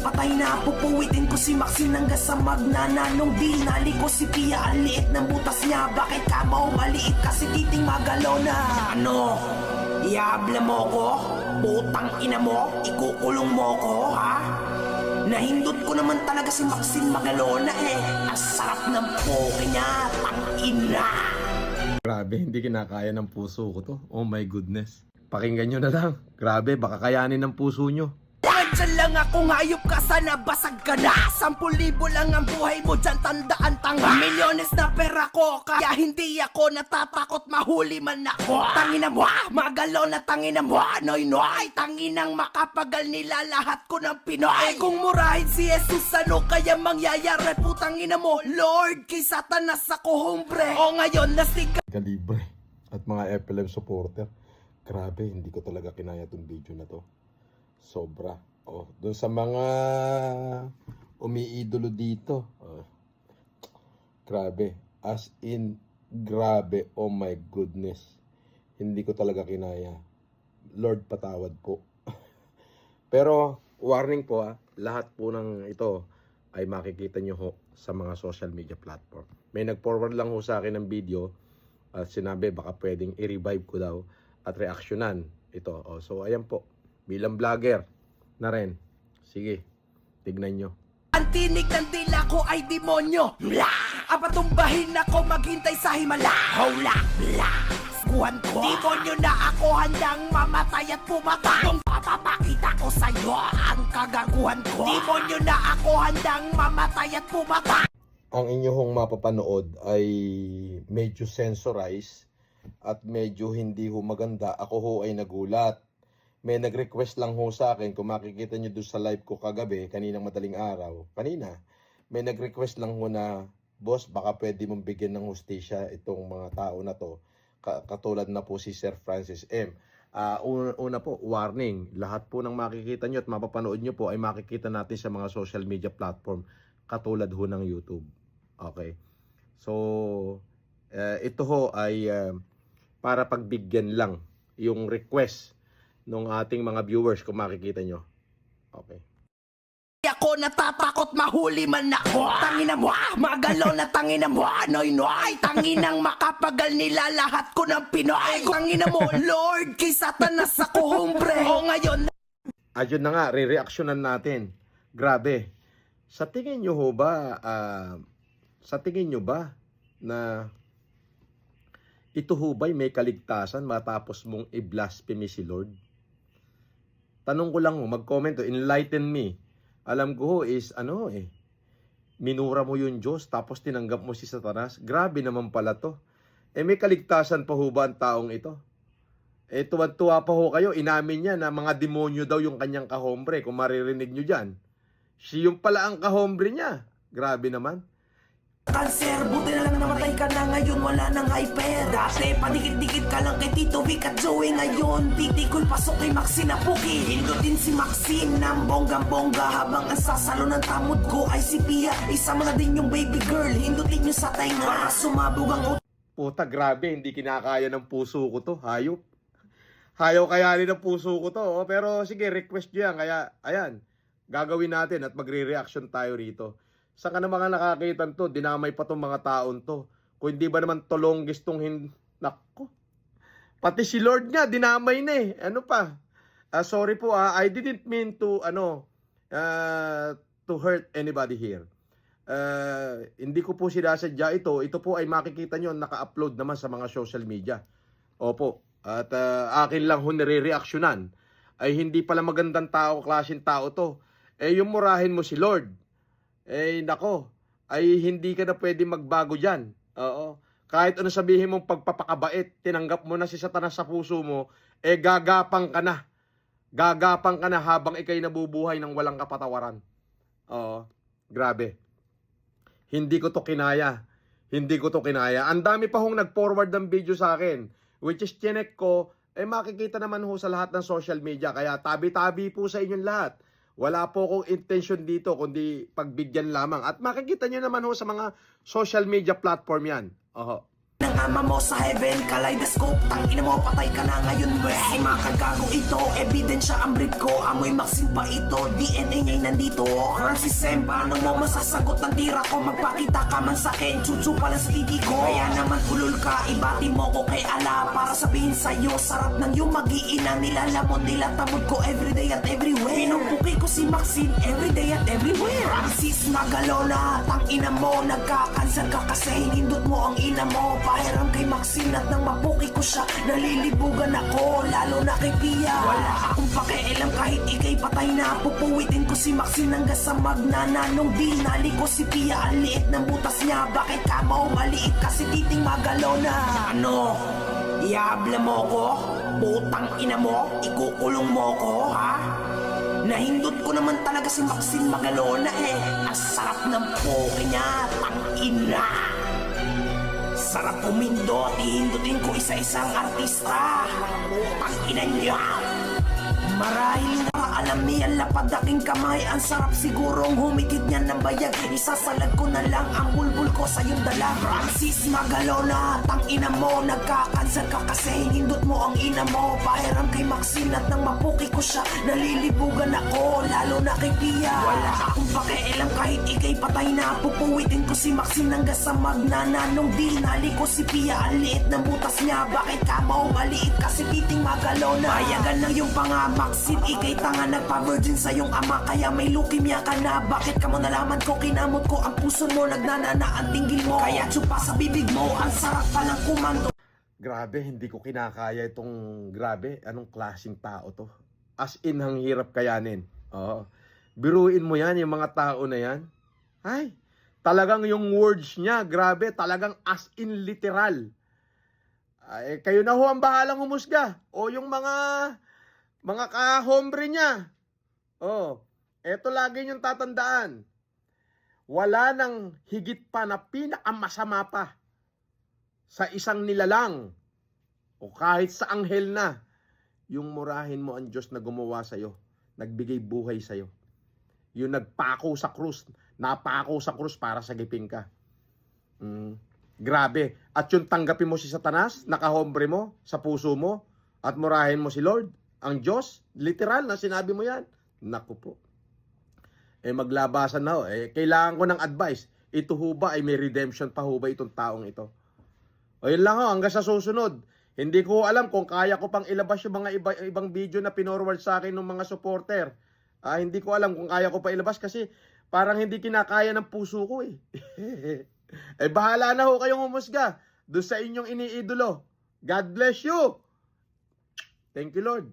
patay na Pupuwitin ko si Maxine hanggang sa magnana Nung binali ko si Pia Ang liit ng butas niya Bakit ka mo maliit kasi titing magalona Ano? Iabla mo ko? Putang ina mo? Ikukulong mo ko, ha? Nahindot ko naman talaga si Maxine Magalona eh Ang sarap ng poke niya Tang ina Grabe, hindi kinakaya ng puso ko to. Oh my goodness. Pakinggan nyo na lang. Grabe, baka kayanin ng puso nyo. Andyan lang ako ngayop ka sana basag ka na Sampul libo lang ang buhay mo dyan tandaan tanga Milyones na pera ko kaya hindi ako natatakot mahuli man ako Tangina mo magalaw na tangina mo Noy noy Tanginang makapagal nila lahat ko ng Pinoy kung murahin si Jesus ano kaya mangyayari putang ina mo Lord kay satanas ako hombre O ngayon nasig Kalibre. At mga FLM supporter. Grabe, hindi ko talaga kinaya tong video na to. Sobra. Oh, dun sa mga umiidolo dito. Oh. Grabe. As in, grabe. Oh my goodness. Hindi ko talaga kinaya. Lord, patawad po. Pero, warning po ah, lahat po ng ito ay makikita nyo ho sa mga social media platform. May nag-forward lang ho sa akin ng video at sinabi baka pwedeng i-revive ko daw at reaksyonan ito. Oh, so, ayan po. Bilang vlogger na rin. Sige, tignan nyo. Ang tinig ng dila ko ay demonyo! Apatumbahin ako maghintay sa himala Hula! Bla! Kuhan ko Demonyo na ako handang mamatay at pumatay Kung papapakita ko sa'yo ang kagaguhan ko Demonyo na ako handang mamatay at pumatay ang inyong mapapanood ay medyo sensorized at medyo hindi ho maganda. Ako ho ay nagulat. May nag-request lang ho sa akin kung makikita nyo doon sa live ko kagabi, kaninang madaling araw. Kanina, may nag-request lang ho na, Boss, baka pwede mong bigyan ng hostisya itong mga tao na to. Ka- katulad na po si Sir Francis M. Ah, una, una po, warning. Lahat po ng makikita nyo at mapapanood nyo po ay makikita natin sa mga social media platform katulad ho ng YouTube. Okay. So, eh, ito ho ay eh, para pagbigyan lang yung request ng ating mga viewers kung makikita nyo. Okay. ako natatakot mahuli man ako Tangina mo ah, magalaw na tangina mo ah, Noy noy Tanginang makapagal nila lahat ko ng Pinoy Tangina mo Lord kay satanas ako hombre O ngayon Ayun na nga, re-reactionan natin. Grabe. Sa tingin nyo ho ba, ah, sa tingin nyo ba na ito ho ba'y may kaligtasan matapos mong i-blasphemy si Lord? Tanong ko lang mag-comment enlighten me. Alam ko is ano eh, minura mo yung Diyos tapos tinanggap mo si Satanas. Grabe naman pala to. Eh may kaligtasan pa ho ba ang taong ito? Eh tuwa-tuwa pa ho kayo, inamin niya na mga demonyo daw yung kanyang kahombre kung maririnig nyo dyan. Siya yung pala ang kahombre niya. Grabe naman. Cancer, buti na lang namatay ka na ngayon wala nang hyper Dati padikit-dikit ka lang kay Tito Vic at Joey Ngayon titikol pasok kay Maxine na puki Hindutin si Maxine ng bonggang-bongga Habang ang sasalo ng tamod ko ay si Pia Isama na din yung baby girl Hindutin nyo sa tainga sumabog ang Puta, grabe, hindi kinakaya ng puso ko to. Hayop. Hayaw kayanin ng puso ko to. oh. Pero sige, request nyo yan. Kaya, ayan, gagawin natin at magre-reaction tayo rito. Saan ka na mga nakakita to? Dinamay pa tong mga taon to. Kung hindi ba naman tolongis tong hin... Nako. Pati si Lord nga, dinamay na eh. Ano pa? Ah, sorry po ah, I didn't mean to, ano, ah, to hurt anybody here. Uh, hindi ko po sinasadya ito. Ito po ay makikita nyo naka-upload naman sa mga social media. Opo. At uh, akin lang ho nire-reaksyonan. Ay hindi pala magandang tao, klaseng tao to. Eh yung murahin mo si Lord. Eh nako. Ay hindi ka na pwede magbago dyan. Oo. Kahit ano sabihin mong pagpapakabait, tinanggap mo na si Satanas sa puso mo, eh gagapang ka na. Gagapang ka na habang ikay nabubuhay ng walang kapatawaran. Oo. Grabe. Hindi ko to kinaya. Hindi ko to kinaya. Ang dami pa hong nag-forward ng video sa akin. Which is chinek ko, eh makikita naman ho sa lahat ng social media. Kaya tabi-tabi po sa inyong lahat. Wala po akong intention dito kundi pagbigyan lamang. At makikita nyo naman ho sa mga social media platform yan. Oho. ng ama mo sa heaven Kaleidoscope, tang ina mo patay ka na ngayon we. Si makagago ito, ebidensya ang brief ko. Amoy maksin pa ito, DNA niya'y nandito. Francis Sem, paano mo masasagot ng tira ko. Magpakita ka man sa akin, tsutsu pala sa titi ko. Kaya naman ulul ka, ibati mo ko kay ala. Para sabihin sa'yo, sarap ng yung mag-iina Nilalamon nila tamod ko everyday si Maxine everyday at everywhere Francis Magalona, tang ina mo Nagkakansar ka kasi hinindot mo ang ina mo Pahiram kay Maxine at nang mapuki ko siya Nalilibugan ako, lalo na kay Pia Wala akong pakialam kahit ikay patay na Pupuwitin ko si Maxine hanggang sa magnananong Binali ko si Pia, ang liit ng butas niya Bakit ka mo maliit kasi titing Magalona Ano? Ihabla mo ko? Putang ina mo? Ikukulong mo ko, ha? Nahindot ko naman talaga si Maxine Magalona eh. Ang sarap ng poke niya, tangina. Sarap pumindot, ihindutin ko isa-isang artista. Tangina niya. Marahil alam niya lapad aking kamay. Ang sarap sigurong humigit niyan ng bayag. Isasalag ko na lang ang bulbul ko sa iyong dala. Francis Magalona, tang ina mo Nagkakansar ka kasi. Hinindot mo ang ina mo Pahiram kay Maxine at nang mapuki ko siya Nalilibugan ako, lalo na kay Pia. Wala akong pakialam kahit ikay patay na. Pupuwitin ko si Maxine hanggang sa magnananong Dinali ko si Pia, ang liit ng butas niya. Bakit ka mo maliit kasi titing Magalona Payagan ng iyong panga Maxine, ikay tanga Nagpa-virgin sa iyong ama Kaya may leukemia ka na Bakit ka mo nalaman ko Kinamot ko ang puso mo Nagnanana ang tinggil mo Kaya tsupa sa bibig mo Ang sarap palang kumando Grabe, hindi ko kinakaya itong grabe. Anong klaseng tao to? As in, ang hirap kayanin. Oo. Biruin mo yan, yung mga tao na yan. Ay, talagang yung words niya, grabe, talagang as in literal. Ay, kayo na ho ang bahalang humusga. O yung mga, mga kahombre niya. Oh, eto lagi yung tatandaan. Wala nang higit pa na pinakamasama pa sa isang nilalang o kahit sa anghel na, yung murahin mo ang Diyos na gumawa sa'yo, nagbigay buhay sa'yo. Yung nagpako sa krus, napako sa krus para sagipin ka. Mm, grabe. At yung tanggapin mo si Satanas, nakahombre mo, sa puso mo, at murahin mo si Lord, ang Diyos, literal na sinabi mo yan. Naku po. Eh maglabasan na ho. Eh, kailangan ko ng advice. Ito ho ba ay may redemption pa ho ba itong taong ito? O yun lang ho, hanggang sa susunod. Hindi ko alam kung kaya ko pang ilabas yung mga iba, ibang video na pinorward sa akin ng mga supporter. Ah, hindi ko alam kung kaya ko pa ilabas kasi parang hindi kinakaya ng puso ko eh. eh bahala na ho kayong humusga doon sa inyong iniidolo. God bless you. Thank you Lord.